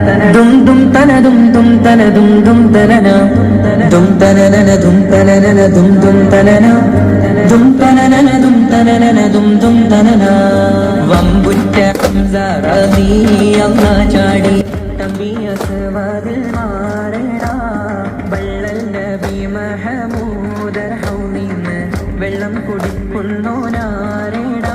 ദും ദും തന ദും ദും തന ദും ദും തനന ദും തനനന ദും തനനന ദും ദും തനന ദും തനനന ദും തനനന ദും ദും തനന വമ്പുറ്റ അമ്മ ചാടി. തമ്പിയസ് സവാദിൽ മാറണ. വള്ളൽ നബി മഹമൂദർ ഹൗലിന്ന് വെള്ളം കുടിക്കുന്നോനാരേടാ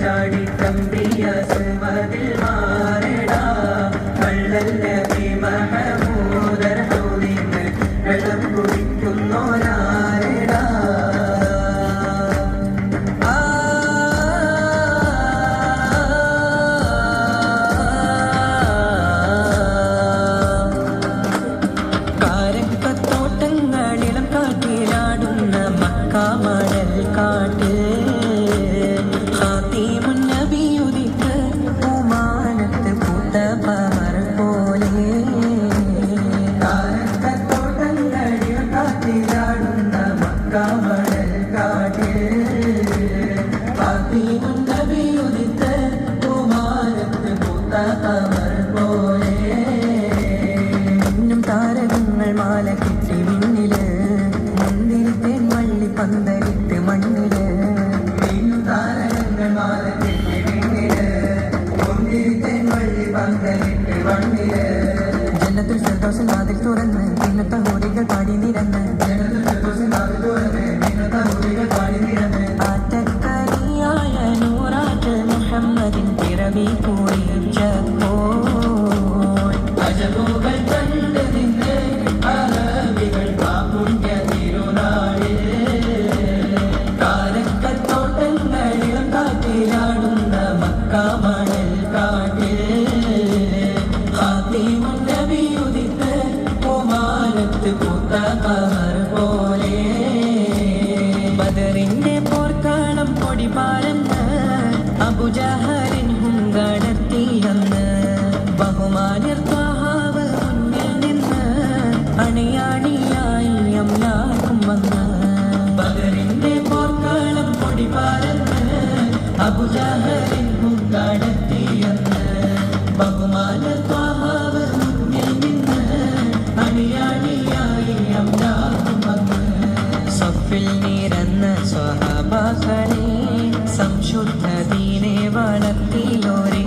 ചാടി തമ്പിയ ജന്നത്തിൽ ഫിർദൗസിൽ വാതിൽ തുറന്ന് പിന്നത്തെ ഹോറികൾ പാടി നിരന്ന്. പോർക്കാളം പൊടി പാരന്ന് അബുജഹലിൻ ഹുങ്കടത്തിയെന്ന് ബഹുമാനിർ ത്വാഹാവ് മുന്നിൽ നിന്ന് അണിയാണിയായി അമ്ലാക്കും വന്ന്. പോർക്കാളം പൊടി പാടന്ന് അബുജഹലിൻ നിരന്ന സ്വഹബാക്കളെ സംശുദ്ധ ദീനെ വളർത്തിലോരേ